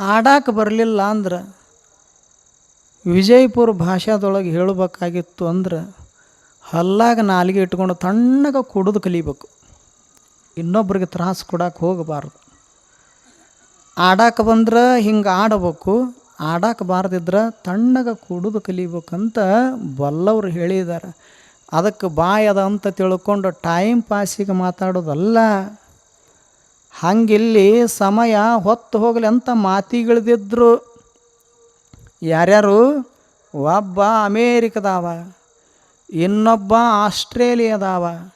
ಆಡಾಕ ಬರಲಿಲ್ಲ ಅಂದ್ರೆ ವಿಜಯಪುರ ಭಾಷಾದೊಳಗೆ ಹೇಳಬೇಕಾಗಿತ್ತು ಅಂದ್ರೆ ಹಲ್ಲಾಗ ನಾಲಿಗೆ ಇಟ್ಕೊಂಡು ತಣ್ಣಗೆ ಕುಡಿದು ಕಲಿಬೇಕು. ಇನ್ನೊಬ್ರಿಗೆ ತ್ರಾಸು ಕೊಡಕ್ಕೆ ಹೋಗಬಾರ್ದು. ಆಡಾಕ ಬಂದ್ರೆ ಹಿಂಗೆ ಆಡಬೇಕು. ಆಡಾಕ ಬಾರ್ದಿದ್ರೆ ತಣ್ಣಗೆ ಕುಡಿದು ಕಲಿಬೇಕಂತ ಬಲ್ಲವರು ಹೇಳಿದ್ದಾರೆ ಅದಕ್ಕೆ ಬಾಯದ ಅಂತ ತಿಳ್ಕೊಂಡು ಟೈಮ್ ಪಾಸಿಗೆ ಮಾತಾಡೋದಲ್ಲ. ಹಂಗಿಲ್ಲಿ ಸಮಯ ಹೊತ್ತು ಹೋಗಲಿ ಅಂತ ಮಾತಿಗಿಳಿದಿದ್ರು. ಯಾರ್ಯಾರು? ಒಬ್ಬ ಅಮೇರಿಕದವ, ಇನ್ನೊಬ್ಬ ಆಸ್ಟ್ರೇಲಿಯಾದವ,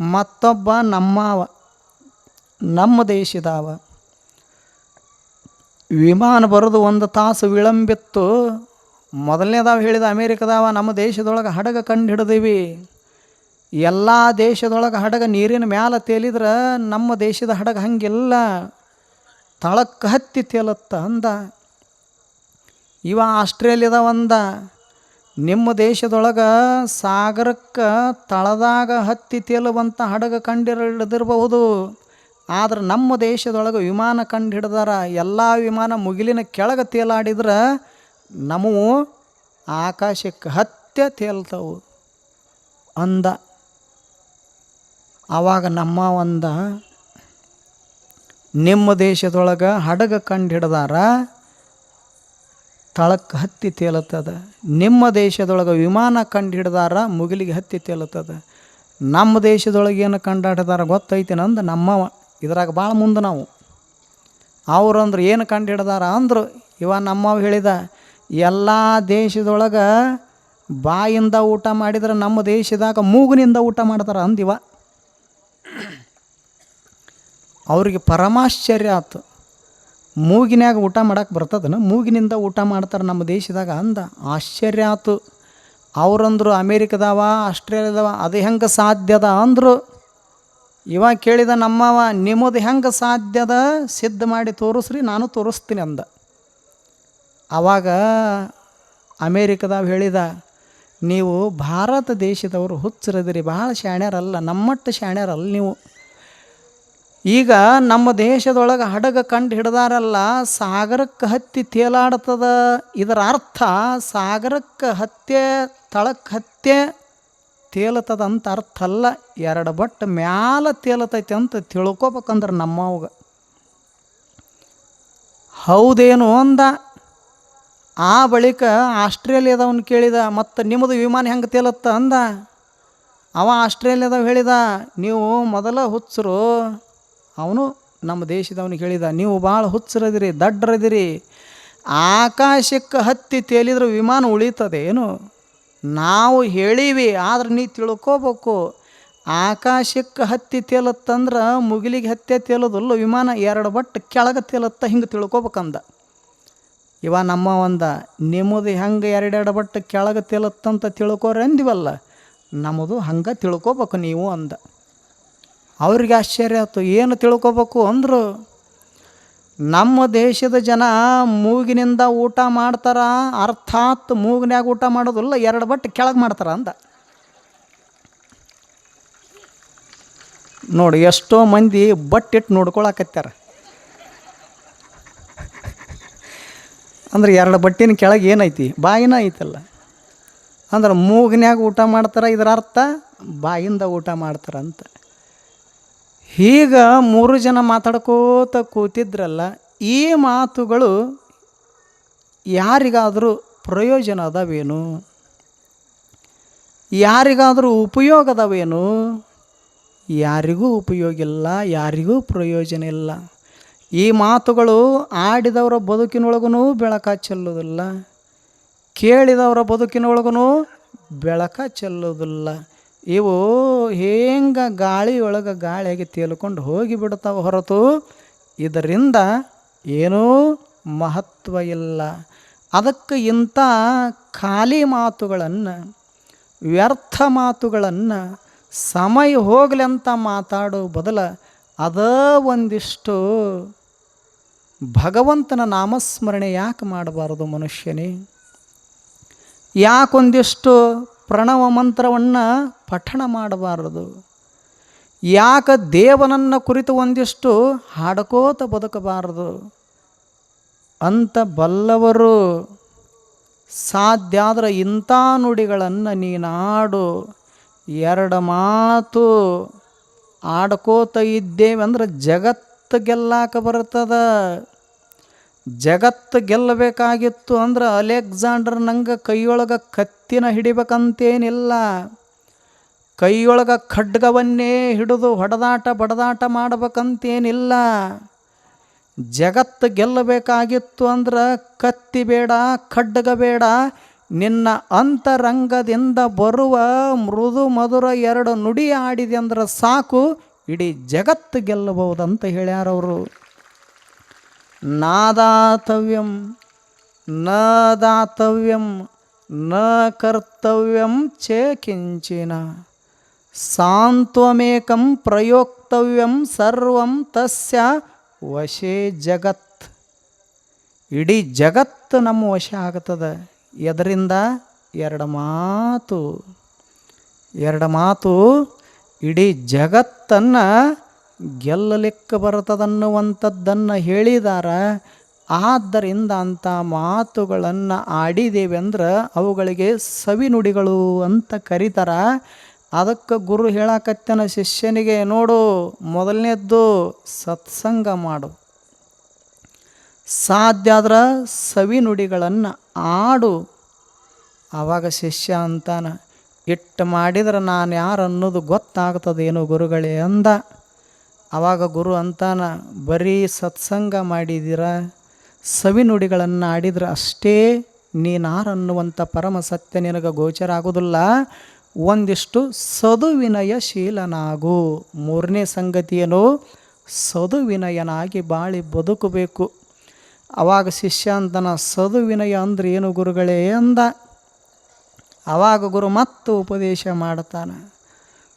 ಮತ್ತೊಬ್ಬ ನಮ್ಮವ, ನಮ್ಮ ದೇಶದವ. ವಿಮಾನ ಬರೋದು ಒಂದು ತಾಸು ವಿಳಂಬಿತ್ತು. ಮೊದಲನೇದಾವ ಹೇಳಿದ ಅಮೇರಿಕದಾವ, ನಮ್ಮ ದೇಶದೊಳಗೆ ಹಡಗ ಕಂಡು ಹಿಡಿದೀವಿ. ಎಲ್ಲ ದೇಶದೊಳಗೆ ಹಡಗ ನೀರಿನ ಮ್ಯಾಲ ತೇಲಿದ್ರೆ ನಮ್ಮ ದೇಶದ ಹಡಗ ಹಂಗಿಲ್ಲ. ತಳಕ್ಕೆ ಹತ್ತಿ ತೇಲತ್ತ ಅಂದ. ಇವ ಆಸ್ಟ್ರೇಲಿಯಾದ ಒಂದ. ನಿಮ್ಮ ದೇಶದೊಳಗೆ ಸಾಗರಕ್ಕೆ ತಳದಾಗ ಹತ್ತಿ ತೇಲುವಂಥ ಹಡಗ ಕಂಡಿಡಿದಿರಬಹುದು ಆದ್ರೆ ನಮ್ಮ ದೇಶದೊಳಗೆ ವಿಮಾನ ಕಂಡು ಹಿಡ್ದಾರ ಎಲ್ಲ ವಿಮಾನ ಮುಗಿಲಿನ ಕೆಳಗೆ ತೇಲಾಡಿದ್ರೆ ನಮವು ಆಕಾಶಕ್ಕೆ ಹತ್ತೆ ತೇಲ್ತವು ಅಂದ. ಆವಾಗ ನಮ್ಮ ಒಂದ ನಿಮ್ಮ ದೇಶದೊಳಗೆ ಹಡಗ ಕಂಡು ಹಿಡ್ದಾರ ತಳಕ್ಕೆ ಹತ್ತಿ ತೇಲತ್ತದ. ನಿಮ್ಮ ದೇಶದೊಳಗೆ ವಿಮಾನ ಕಂಡು ಹಿಡ್ದಾರ, ಮುಗಿಲಿಗೆ ಹತ್ತಿ ತೇಲತ್ತದ. ನಮ್ಮ ದೇಶದೊಳಗೆ ಏನು ಕಂಡು ಗೊತ್ತೈತಿ ನಂದು ನಮ್ಮವ. ಇದ್ರಾಗ ಭಾಳ ಮುಂದೆ ನಾವು. ಅವ್ರಂದ್ರೆ ಏನು ಕಂಡು ಹಿಡ್ದಾರ ಅಂದರು ಇವ ನಮ್ಮವ ಹೇಳಿದ, ಎಲ್ಲ ದೇಶದೊಳಗೆ ಬಾಯಿಂದ ಊಟ ಮಾಡಿದ್ರೆ ನಮ್ಮ ದೇಶದಾಗ ಮೂಗಿನಿಂದ ಊಟ ಮಾಡ್ತಾರೆ ಅಂದಿವ. ಅವ್ರಿಗೆ ಪರಮಾಶ್ಚರ್ಯ ಆಯ್ತು ಮೂಗಿನಾಗ ಊಟ ಮಾಡಕ್ಕೆ ಬರ್ತದನ? ಮೂಗಿನಿಂದ ಊಟ ಮಾಡ್ತಾರೆ ನಮ್ಮ ದೇಶದಾಗ ಅಂದ, ಆಶ್ಚರ್ಯ ಆಯ್ತು ಅವ್ರಂದ್ರು ಅಮೇರಿಕದವ, ಆಸ್ಟ್ರೇಲಿಯಾದವ, ಅದು ಹೆಂಗೆ ಸಾಧ್ಯದ ಅಂದರು. ಇವಾಗ ಕೇಳಿದ ನಮ್ಮವ, ನಿಮ್ಮದು ಹೆಂಗೆ ಸಾಧ್ಯದ? ಸಿದ್ಧ ಮಾಡಿ ತೋರಿಸ್ರಿ, ನಾನು ತೋರಿಸ್ತೀನಿ ಅಂದ. ಆವಾಗ ಅಮೇರಿಕದವ ಹೇಳಿದ ನೀವು ಭಾರತ ದೇಶದವರು ಹುಚ್ಚರದಿರಿ ಭಾಳ ಶಾಣ್ಯರಲ್ಲ, ನಮ್ಮಟ್ಟು ಶಾಣ್ಯರಲ್ಲ ನೀವು. ಈಗ ನಮ್ಮ ದೇಶದೊಳಗೆ ಹಡಗ ಕಂಡು ಹಿಡ್ದಾರಲ್ಲ, ಸಾಗರಕ್ಕೆ ಹತ್ತಿ ತೇಲಾಡ್ತದ, ಇದರ ಅರ್ಥ ಸಾಗರಕ್ಕೆ ಹತ್ಯೆ, ತಳಕ್ಕೆ ಹತ್ಯೆ ತೇಲತದ ಅಂತ ಅರ್ಥ ಅಲ್ಲ, ಎರಡು ಬಟ್ ಮ್ಯಾಲ ತೇಲತೈತಿ ಅಂತ ತಿಳ್ಕೊಬೇಕಂದ್ರೆ ನಮ್ಮವ್ಗ. ಹೌದೇನು ಅಂದ ಆ ಬಳಿಕ ಆಸ್ಟ್ರೇಲಿಯಾದವನು ಕೇಳಿದ, ಮತ್ತು ನಿಮ್ಮದು ವಿಮಾನ ಹೆಂಗೆ ತೇಲತ್ತ? ಅಂದ. ಅವ ಆಸ್ಟ್ರೇಲಿಯಾದವ ಹೇಳಿದ, ನೀವು ಮೊದಲ ಹುಚ್ಚರು. ಅವನು ನಮ್ಮ ದೇಶದವನಿಗೆ ಹೇಳಿದ, ನೀವು ಭಾಳ ಹುಚ್ಚರದಿರಿ, ದಡ್ಡರದಿರಿ. ಆಕಾಶಕ್ಕೆ ಹತ್ತಿ ತೇಲಿದ್ರೆ ವಿಮಾನ ಉಳಿತದೆ ಏನು ನಾವು ಹೇಳೀವಿ, ಆದ್ರೆ ನೀ ತಿಳ್ಕೋಬೇಕು. ಆಕಾಶಕ್ಕೆ ಹತ್ತಿ ತೇಲತ್ತಂದ್ರೆ ಮುಗಿಲಿಗೆ ಹತ್ತಿ ತೇಲೋದಲ್ಲ ವಿಮಾನ ಎರಡು ಬಟ್ ಕೆಳಗೆ ತೇಲತ್ತ ಹಿಂಗೆ ತಿಳ್ಕೊಬೇಕಂದ. ಇವ ನಮ್ಮ ಒಂದು ನಿಮ್ಮದು ಹೆಂಗೆ ಎರಡೆರಡು ಬಟ್ಟು ಕೆಳಗೆ ತಿಳುತ್ತಂತ ತಿಳ್ಕೊರಿ ಅಂದಿವಲ್ಲ ನಮ್ಮದು ಹಂಗೆ ತಿಳ್ಕೊಬೇಕು ನೀವು ಅಂದ. ಅವ್ರಿಗೆ ಆಶ್ಚರ್ಯ ಆಯ್ತು, ಏನು ತಿಳ್ಕೊಬೇಕು ಅಂದರು, ನಮ್ಮ ದೇಶದ ಜನ ಮೂಗಿನಿಂದ ಊಟ ಮಾಡ್ತಾರ, ಅರ್ಥಾತ್ ಮೂಗಿನ್ಯಾಗ ಊಟ ಮಾಡೋದಿಲ್ಲ, ಎರಡು ಬಟ್ಟು ಕೆಳಗೆ ಮಾಡ್ತಾರ ಅಂದ. ನೋಡಿ, ಎಷ್ಟೋ ಮಂದಿ ಬಟ್ಟಿಟ್ಟು ನೋಡ್ಕೊಳಕತ್ಯಾರ. ಅಂದ್ರೆ ಎರಡು ಬಟ್ಟಿನ ಕೆಳಗೆ ಏನೈತಿ? ಬಾಯಿನ ಐತಲ್ಲ. ಅಂದ್ರೆ ಮೂಗಿನ್ಯಾಗ ಊಟ ಮಾಡ್ತಾರ ಇದರ ಅರ್ಥ? ಬಾಯಿಂದ ಊಟ ಮಾಡ್ತಾರಂತ ಈಗ ಮೂರು ಜನ ಮಾತಾಡ್ಕೋತ ಕೂತಿದ್ರಲ್ಲ, ಈ ಮಾತುಗಳು ಯಾರಿಗಾದರೂ ಪ್ರಯೋಜನ ಅದಾವೇನು? ಯಾರಿಗಾದರೂ ಉಪಯೋಗ ಅದಾವೇನು? ಯಾರಿಗೂ ಉಪಯೋಗ ಇಲ್ಲ, ಯಾರಿಗೂ ಪ್ರಯೋಜನ ಇಲ್ಲ. ಈ ಮಾತುಗಳು ಆಡಿದವರ ಬದುಕಿನೊಳಗೂ ಬೆಳಕ ಚೆಲ್ಲುವುದಿಲ್ಲ, ಕೇಳಿದವರ ಬದುಕಿನೊಳಗೂ ಬೆಳಕ ಚೆಲ್ಲುವುದಿಲ್ಲ. ಇವು ಹೆಂಗೆ ಗಾಳಿ ಒಳಗೆ ಗಾಳಿಯಾಗಿ ತೇಲ್ಕೊಂಡು ಹೋಗಿ ಬಿಡ್ತಾವೆ ಹೊರತು ಇದರಿಂದ ಏನೂ ಮಹತ್ವ ಇಲ್ಲ. ಅದಕ್ಕೆ ಇಂಥ ಖಾಲಿ ಮಾತುಗಳನ್ನು, ವ್ಯರ್ಥ ಮಾತುಗಳನ್ನು, ಸಮಯ ಹೋಗಲಿ ಅಂತ ಮಾತಾಡೋ ಬದಲ ಅದ ಒಂದಿಷ್ಟು ಭಗವಂತನ ನಾಮಸ್ಮರಣೆ ಯಾಕೆ ಮಾಡಬಾರದು ಮನುಷ್ಯನೇ? ಯಾಕೊಂದಿಷ್ಟು ಪ್ರಣವ ಮಂತ್ರವನ್ನು ಪಠಣ ಮಾಡಬಾರದು? ಯಾಕೆ ದೇವನನ್ನು ಕುರಿತು ಒಂದಿಷ್ಟು ಹಾಡಕೋತ ಬದುಕಬಾರದು? ಅಂತ ಬಲ್ಲವರು ಸಾಧ್ಯ ಆದರೆ ಇಂಥ ನುಡಿಗಳನ್ನು ನೀನಾಡು, ಎರಡು ಮಾತು ಆಡ್ಕೋತ ಇದ್ದೇವೆ ಅಂದ್ರೆ ಜಗತ್ತು ಗೆಲ್ಲಾಕ ಬರ್ತದ? ಜಗತ್ತು ಗೆಲ್ಲಬೇಕಾಗಿತ್ತು ಅಂದ್ರೆ ಅಲೆಕ್ಸಾಂಡರ್ ನಂಗೆ ಕೈಯೊಳಗೆ ಕತ್ತಿನ ಹಿಡಿಬೇಕಂತೇನಿಲ್ಲ. ಕೈಯೊಳಗೆ ಖಡ್ಗವನ್ನೇ ಹಿಡಿದು ಹೊಡೆದಾಟ ಬಡದಾಟ ಮಾಡ್ಬೇಕಂತೇನಿಲ್ಲ. ಜಗತ್ತು ಗೆಲ್ಲಬೇಕಾಗಿತ್ತು ಅಂದ್ರೆ ಕತ್ತಿ ಬೇಡ, ಖಡ್ಗ ಬೇಡ, ನಿನ್ನ ಅಂತರಂಗದಿಂದ ಬರುವ ಮೃದು ಮಧುರ ಎರಡು ನುಡಿ ಆಡಿದೆ ಅಂದ್ರೆ ಸಾಕು, ಇಡೀ ಜಗತ್ತು ಗೆಲ್ಲಬಹುದಂತ ಹೇಳ್ಯಾರವರು. ನಾದಾತವ್ಯಂ ನ ದಾತವ್ಯಂ ನ ಕರ್ತವ್ಯಂ ಚೇ ಕಿಂಚಿನ. ಸಾಂತ್ವಮೇಕಂ ಪ್ರಯೋಕ್ತವ್ಯಂ ಸರ್ವಂ ತಸ್ಯ ವಶೇ ಜಗತ್. ಇಡೀ ಜಗತ್ತು ನಮ್ಮ ವಶ ಆಗ್ತದೆ. ಎದರಿಂದ? ಎರಡು ಮಾತು. ಎರಡು ಮಾತು ಇಡೀ ಜಗತ್ತನ್ನು ಗೆಲ್ಲಲಿಕ್ಕೆ ಬರ್ತದನ್ನುವಂಥದ್ದನ್ನು ಹೇಳಿದಾರ. ಆದ್ದರಿಂದ ಅಂಥ ಮಾತುಗಳನ್ನು ಆಡಿದೇವೆ ಅಂದ್ರೆ ಅವುಗಳಿಗೆ ಸವಿನುಡಿಗಳು ಅಂತ ಕರೀತಾರ. ಅದಕ್ಕೆ ಗುರು ಹೇಳಕತ್ತನ ಶಿಷ್ಯನಿಗೆ, ನೋಡು, ಮೊದಲನೇದ್ದು ಸತ್ಸಂಗ ಮಾಡು. ಸಾಧ್ಯ ಆದ್ರೆ ಸವಿನುಡಿಗಳನ್ನು ಆಡು. ಆವಾಗ ಶಿಷ್ಯ ಅಂತಾನೆ, ಇಟ್ಟು ಮಾಡಿದ್ರೆ ನಾನು ಯಾರು ಅನ್ನೋದು ಗೊತ್ತಾಗ್ತದೇನು ಗುರುಗಳೇ? ಅಂದ. ಆವಾಗ ಗುರು ಅಂತಾನ, ಬರೀ ಸತ್ಸಂಗ ಮಾಡಿದ್ದೀರ ಸವಿನುಡಿಗಳನ್ನು ಆಡಿದ್ರೆ ಅಷ್ಟೇ ನೀನಾರನ್ನುವಂಥ ಪರಮ ಸತ್ಯ ನಿನಗೆ ಗೋಚರ ಆಗೋದಿಲ್ಲ? ಒಂದಿಷ್ಟು ಸದುವಿನಯಶೀಲನಾಗು ಮೂರನೇ ಸಂಗತಿಯನ್ನು ಏನು? ಸದುವಿನಯನಾಗಿ ಬಾಳಿ ಬದುಕಬೇಕು. ಅವಾಗ ಶಿಷ್ಯ ಅಂತನ ಸದುವಿನಯ ಅಂದ್ರೆ ಏನು ಗುರುಗಳೇ? ಅಂದ. ಅವಾಗ ಗುರು ಮತ್ತು ಉಪದೇಶ ಮಾಡ್ತಾನೆ,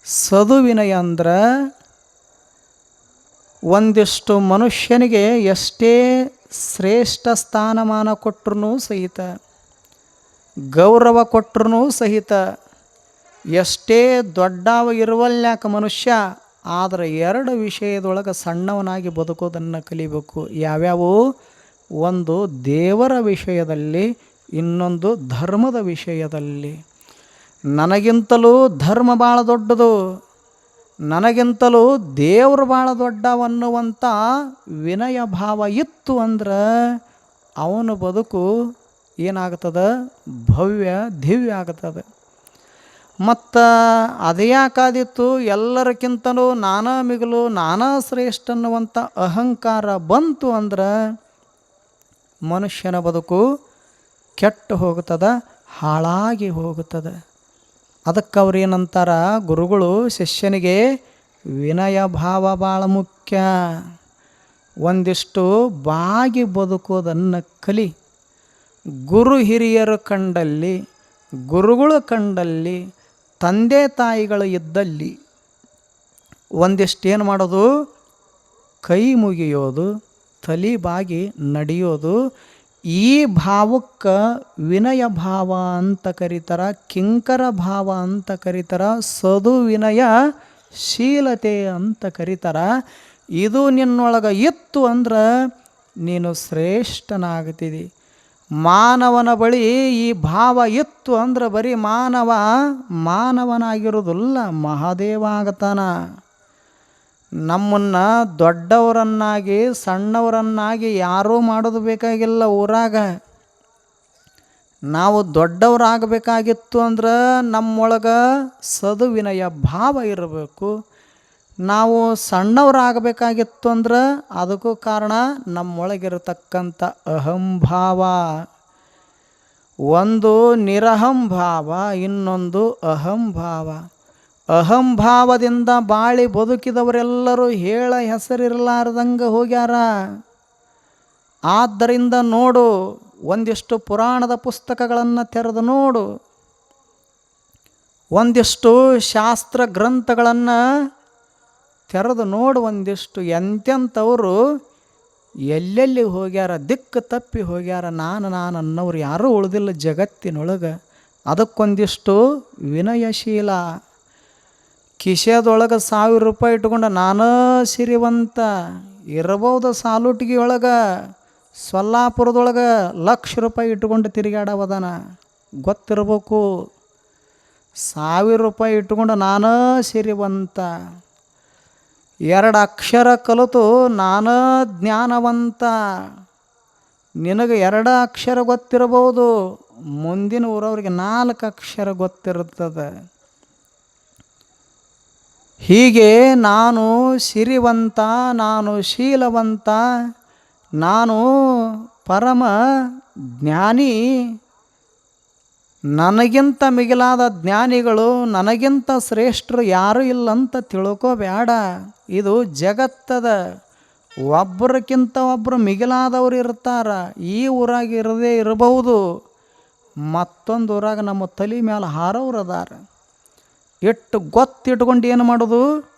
ಸದುವಿನಯ ಅಂದ್ರೆ ಒಂದಿಷ್ಟು ಮನುಷ್ಯನಿಗೆ ಎಷ್ಟೇ ಶ್ರೇಷ್ಠ ಸ್ಥಾನಮಾನ ಕೊಟ್ಟರು ಸಹಿತ, ಗೌರವ ಕೊಟ್ಟರು ಸಹಿತ, ಎಷ್ಟೇ ದೊಡ್ಡವ ಇರುವಲ್ಯಾಕ ಮನುಷ್ಯ, ಆದರೆ ಎರಡು ವಿಷಯದೊಳಗೆ ಸಣ್ಣವನಾಗಿ ಬದುಕೋದನ್ನು ಕಲಿಬೇಕು. ಯಾವ್ಯಾವು? ಒಂದು ದೇವರ ವಿಷಯದಲ್ಲಿ, ಇನ್ನೊಂದು ಧರ್ಮದ ವಿಷಯದಲ್ಲಿ. ನನಗಿಂತಲೂ ಧರ್ಮ ಭಾಳ ದೊಡ್ಡದು. ನನಗಿಂತಲೂ ದೇವರು ಭಾಳ ದೊಡ್ಡವನ್ನುವಂಥ ವಿನಯ ಭಾವ ಇತ್ತು ಅಂದ್ರೆ ಅವನ ಬದುಕು ಏನಾಗ್ತದೆ? ಭವ್ಯ, ದಿವ್ಯ ಆಗ್ತದೆ. ಮತ್ತು ಅದ್ಯಾಕಾದಿತ್ತು ಎಲ್ಲರಕ್ಕಿಂತಲೂ ನಾನಾ ಮಿಗಲು ನಾನಾ ಶ್ರೇಷ್ಠ ಅನ್ನುವಂಥ ಅಹಂಕಾರ ಬಂತು ಅಂದ್ರೆ ಮನುಷ್ಯನ ಬದುಕು ಕೆಟ್ಟು ಹೋಗುತ್ತದೆ ಹಾಳಾಗಿ ಹೋಗುತ್ತದೆ ಅದಕ್ಕೆ ಅವ್ರು ಏನಂತಾರ ಗುರುಗಳು ಶಿಷ್ಯನಿಗೆ ವಿನಯ ಭಾವ ಭಾಳ ಮುಖ್ಯ. ಒಂದಿಷ್ಟು ಬಾಗಿ ಬದುಕೋದನ್ನು ಕಲಿ. ಗುರು ಹಿರಿಯರು ಕಂಡಲ್ಲಿ, ಗುರುಗಳು ಕಂಡಲ್ಲಿ, ತಂದೆ ತಾಯಿಗಳು ಇದ್ದಲ್ಲಿ ಒಂದಿಷ್ಟು ಏನು ಮಾಡೋದು? ಕೈ ಮುಗಿಯೋದು, ತಲೆ ಬಾಗಿ ನಡೆಯೋದು ಈ ಭಾವಕ್ಕೆ ವಿನಯ ಭಾವ ಅಂತ ಕರೀತಾರ, ಕಿಂಕರ ಭಾವ ಅಂತ ಕರೀತಾರ ಸದು ವಿನಯ ಶೀಲತೆ ಅಂತ ಕರೀತಾರ. ಇದು ನಿನ್ನೊಳಗೆ ಇತ್ತು ಅಂದ್ರೆ ನೀನು ಶ್ರೇಷ್ಠನಾಗ್ತಿದಿ. ಮಾನವನ ಬಳಿ ಈ ಭಾವ ಇತ್ತು ಅಂದ್ರೆ ಬರೀ ಮಾನವ, ಮಾನವನಾಗಿರೋದಿಲ್ಲ, ಮಹಾದೇವ ಆಗತಾನ. ನಮ್ಮನ್ನು ದೊಡ್ಡವರನ್ನಾಗಿ, ಸಣ್ಣವರನ್ನಾಗಿ ಯಾರೂ ಮಾಡೋದು ಬೇಕಾಗಿಲ್ಲ ಊರಾಗ. ನಾವು ದೊಡ್ಡವರಾಗಬೇಕಾಗಿತ್ತು ಅಂದ್ರೆ ನಮ್ಮೊಳಗೆ ಸದುವಿನಯ ಭಾವ ಇರಬೇಕು. ನಾವು ಸಣ್ಣವರಾಗಬೇಕಾಗಿತ್ತು ಅಂದ್ರೆ ಅದಕ್ಕೂ ಕಾರಣ ನಮ್ಮೊಳಗಿರತಕ್ಕಂಥ ಅಹಂಭಾವ ಒಂದು ನಿರಹಂಭಾವ ಇನ್ನೊಂದು ಅಹಂಭಾವ ಅಹಂಭಾವದಿಂದ ಬಾಳಿ ಬದುಕಿದವರೆಲ್ಲರೂ ಹೇಳ ಹೆಸರಿರಲಾರ್ದಂಗೆ ಹೋಗ್ಯಾರ. ಆದ್ದರಿಂದ ನೋಡು, ಒಂದಿಷ್ಟು ಪುರಾಣದ ಪುಸ್ತಕಗಳನ್ನು ತೆರೆದು ನೋಡು. ಒಂದಿಷ್ಟು ಶಾಸ್ತ್ರ ಗ್ರಂಥಗಳನ್ನು ತೆರೆದು ನೋಡು, ಒಂದಿಷ್ಟು ಎಂತೆಂಥವರು ಎಲ್ಲೆಲ್ಲಿ ಹೋಗ್ಯಾರ, ದಿಕ್ಕು ತಪ್ಪಿ ಹೋಗ್ಯಾರ, ನಾನು ನಾನು ಅನ್ನೋರು ಯಾರೂ ಉಳಿದಿಲ್ಲ ಜಗತ್ತಿನೊಳಗೆ. ಅದಕ್ಕೊಂದಿಷ್ಟು ವಿನಯಶೀಲ. ಕಿಶೆದೊಳಗೆ ಸಾವಿರ ರೂಪಾಯಿ ಇಟ್ಕೊಂಡು ನಾನಾ ಸಿರಿವಂತ ಇರಬಹುದು ಸಾಲುಟ್ಗಿ ಒಳಗೆ ಸೊಲ್ಲಾಪುರದೊಳಗೆ ಲಕ್ಷ ರೂಪಾಯಿ ಇಟ್ಕೊಂಡು ತಿರುಗಾಡವದಾನ ಗೊತ್ತಿರ್ಬೇಕು. ಸಾವಿರ ರೂಪಾಯಿ ಇಟ್ಕೊಂಡು ನಾನೇ ಸಿರಿವಂತ. ಎರಡು ಅಕ್ಷರ ಕಲಿತು ನಾನು ಜ್ಞಾನವಂತ. ನಿನಗೆ ಎರಡು ಅಕ್ಷರ ಗೊತ್ತಿರಬಹುದು ಮುಂದಿನ ಊರವ್ರಿಗೆ ನಾಲ್ಕು ಅಕ್ಷರ ಗೊತ್ತಿರುತ್ತದೆ ಹೀಗೆ ನಾನು ಸಿರಿವಂತ, ನಾನು ಶೀಲವಂತ, ನಾನು ಪರಮ ಜ್ಞಾನಿ. ನನಗಿಂತ ಮಿಗಿಲಾದ ಜ್ಞಾನಿಗಳು, ನನಗಿಂತ ಶ್ರೇಷ್ಠರು ಯಾರೂ ಇಲ್ಲಂತ ತಿಳ್ಕೋಬೇಡ ಇದು ಜಗತ್ತದ ಒಬ್ಬರಕ್ಕಿಂತ ಒಬ್ಬರು ಮಿಗಿಲಾದವರು ಇರ್ತಾರ. ಈ ಊರಾಗ ಇರದೇ ಇರಬಹುದು. ಮತ್ತೊಂದು ಊರಾಗ ನಮ್ಮ ತಲೆ ಮೇಲೆ ಹಾರೋರು ಅದಾರ. ಎಷ್ಟು ಗೊತ್ತಿಟ್ಕೊಂಡು ಏನು ಮಾಡೋದು?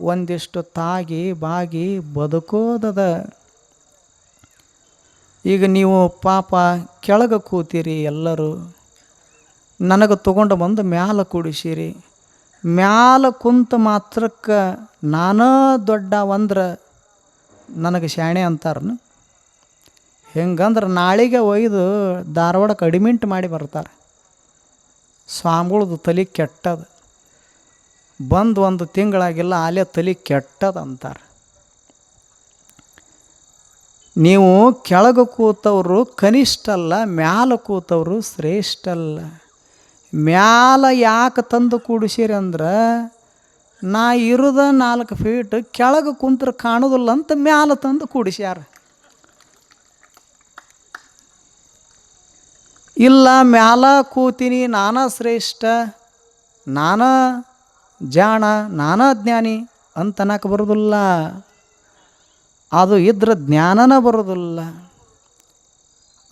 ಒಂದಿಷ್ಟು ತಾಗಿ ಬಾಗಿ ಬದುಕೋದದ. ಈಗ ನೀವು ಪಾಪ ಕೆಳಗೆ ಕೂತೀರಿ ಎಲ್ಲರೂ. ನನಗೆ ತಗೊಂಡು ಬಂದು ಮ್ಯಾಲ ಕೂಡಿಸಿರಿ. ಮ್ಯಾಲ ಕುಂತ ಮಾತ್ರಕ್ಕೆ ನಾನೇ ದೊಡ್ಡವಂದ್ರೆ ನನಗೆ ಶಾಣೆ ಅಂತಾರನು. ಹೆಂಗಂದ್ರೆ ನಾಳೆಗೆ ಒಯ್ದು ಧಾರವಾಡಕ್ಕೆ ಅಡಿಮಿಂಟ್ ಮಾಡಿ ಬರ್ತಾರೆ. ಸ್ವಾಮಿಗಳದು ತಲೆ ಕೆಟ್ಟದ. ಬಂದು ಒಂದು ತಿಂಗಳಾಗಿಲ್ಲ ಆಲೆ ತಲೆ ಕೆಟ್ಟದಂತಾರೆ. ನೀವು ಕೆಳಗೆ ಕೂತವರು ಕನಿಷ್ಠ ಅಲ್ಲ ಮ್ಯಾಲ ಕೂತವರು ಶ್ರೇಷ್ಠ ಅಲ್ಲ ಮ್ಯಾಲ ಯಾಕೆ ತಂದು ಕೂಡಿಸಿರಿ ಅಂದ್ರೆ, ನಾ ಇರೋದ ನಾಲ್ಕು ಫೀಟ್ ಕೆಳಗೆ ಕುಂತ್ರೆ ಕಾಣೋದಿಲ್ಲ ಅಂತ ಮ್ಯಾಲ ತಂದು ಕೂಡಿಸ್ಯಾರ. ಇಲ್ಲ, ಮ್ಯಾಲ ಕೂತೀನಿ, ನಾನ ಶ್ರೇಷ್ಠ, ನಾನ ಜಾಣ ನಾನಾ ಜ್ಞಾನಿ ಅಂತನಕ ಬರೋದಿಲ್ಲ. ಅದು ಇದ್ರ ಜ್ಞಾನನ ಬರೋದಿಲ್ಲ.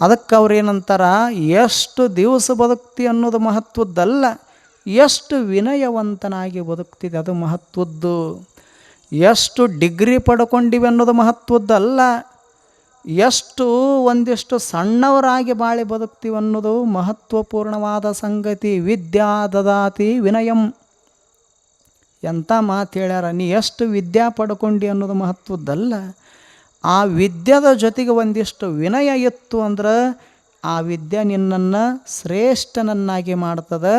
ಅದಕ್ಕೆ ಅವ್ರೇನಂತಾರ, ಎಷ್ಟು ದಿವಸ ಬದುಕ್ತಿ ಅನ್ನೋದು ಮಹತ್ವದ್ದಲ್ಲ, ಎಷ್ಟು ವಿನಯವಂತನಾಗಿ ಬದುಕ್ತಿದೆ ಅದು ಮಹತ್ವದ್ದು. ಎಷ್ಟು ಡಿಗ್ರಿ ಪಡ್ಕೊಂಡಿವೆ ಅನ್ನೋದು ಮಹತ್ವದ್ದಲ್ಲ, ಎಷ್ಟು ಒಂದಿಷ್ಟು ಸಣ್ಣವರಾಗಿ ಬಾಳಿ ಬದುಕ್ತೀವಿ ಅನ್ನೋದು ಮಹತ್ವಪೂರ್ಣವಾದ ಸಂಗತಿ. ವಿದ್ಯಾ ದದಾತಿ ವಿನಯಂ. ಎಂಥ ಮಾತು ಹೇಳ್ಯಾರ, ನೀ ಎಷ್ಟು ವಿದ್ಯಾ ಪಡ್ಕೊಂಡಿ ಅನ್ನೋದು ಮಹತ್ವದ್ದಲ್ಲ. ಆ ವಿದ್ಯದ ಜೊತೆಗೆ ಒಂದಿಷ್ಟು ವಿನಯ ಇತ್ತು ಅಂದ್ರೆ ಆ ವಿದ್ಯೆ ನಿನ್ನನ್ನು ಶ್ರೇಷ್ಠನನ್ನಾಗಿ ಮಾಡ್ತದೆ,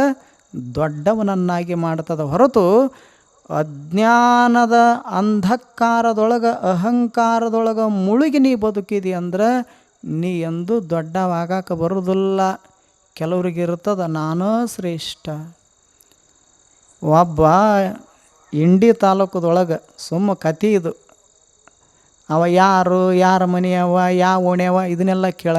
ದೊಡ್ಡವನನ್ನಾಗಿ ಮಾಡ್ತದೆ. ಹೊರತು ಅಜ್ಞಾನದ ಅಂಧಕಾರದೊಳಗೆ, ಅಹಂಕಾರದೊಳಗೆ ಮುಳುಗಿ ನೀ ಬದುಕಿದಿ ಅಂದ್ರೆ ನೀ ಎಂದು ದೊಡ್ಡವಾಗಕ್ಕೆ ಬರೋದಿಲ್ಲ. ಕೆಲವ್ರಿಗೆ ಇರ್ತದ ನಾನು ಶ್ರೇಷ್ಠ. ಒಬ್ಬ ಇಂಡಿ ತಾಲೂಕದೊಳಗೆ ಸುಮ್ಮ ಕತಿ ಇದು. ಅವ ಯಾರು ಯಾರ ಮನೆಯವ ಯಾವ ಓಣೆಯವ ಇದನ್ನೆಲ್ಲ ಕೇಳ